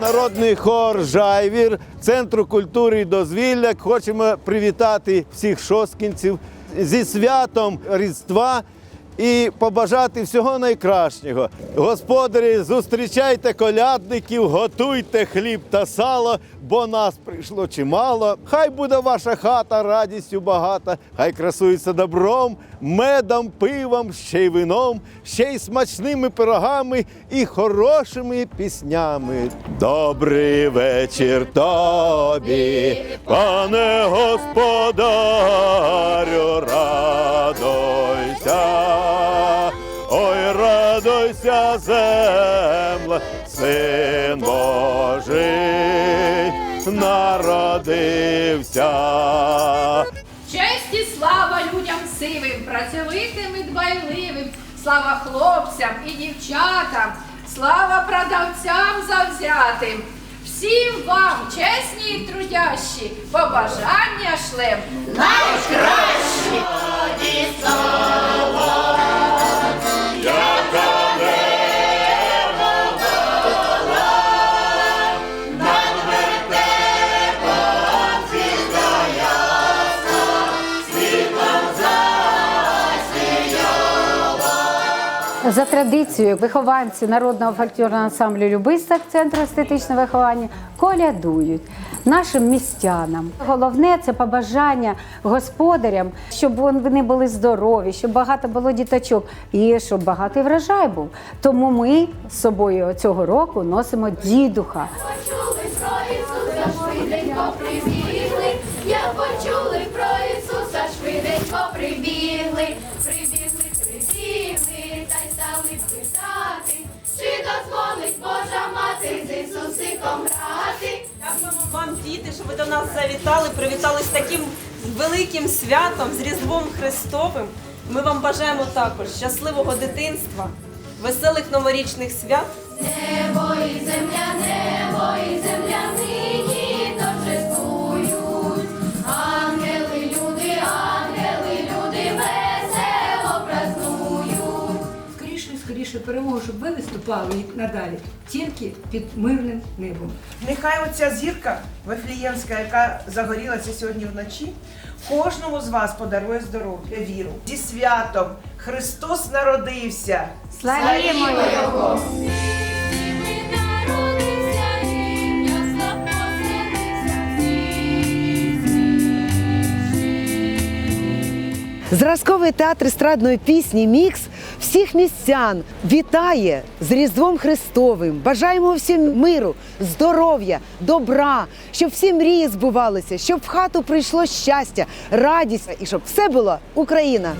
Народний хор Жайвір Центру культури і дозвілля. Хочемо привітати всіх шосткінців зі святом Різдва і побажати всього найкращого. Господарі, зустрічайте колядників, готуйте хліб та сало, бо нас прийшло чимало. Хай буде ваша хата радістю багата, хай красується добром, медом, пивом, ще й вином, ще й смачними пирогами і хорошими піснями. Добрий вечір тобі, пане господарю, радуйся, земле, син Божий народився. Честь і слава людям сивим, працьовитим і дбайливим, слава хлопцям і дівчатам, слава продавцям завзятим. Всім вам, чесні і трудящі, побажання шлем найкращі. За традицією вихованці народного фольклорного ансамблю Любисток Центру естетичного виховання колядують нашим містянам. Головне це побажання господарям, щоб вони були здорові, щоб багато було діточок і щоб багатий врожай був. Тому ми з собою цього року носимо дідуха. Й чи дозволить Божа мати з Ісусиком грати. Дякуємо вам, діти, що ви до нас завітали, привітали з таким великим святом, з Різдвом Христовим. Ми вам бажаємо також щасливого дитинства, веселих новорічних свят. Небо і земля, небо і земля нині скоріше перемогу, щоб ви виступали і надалі тільки під мирним небом. Нехай оця зірка Вифліємська, яка загорілася сьогодні вночі, кожному з вас подарує здоров'я, віру. Зі святом Христос народився. Славімо його! Зразковий театр естрадної пісні Мікс всіх містян вітає з Різдвом Христовим. Бажаємо всім миру, здоров'я, добра, щоб всі мрії збувалися, щоб в хату прийшло щастя, радість і щоб все було Україна.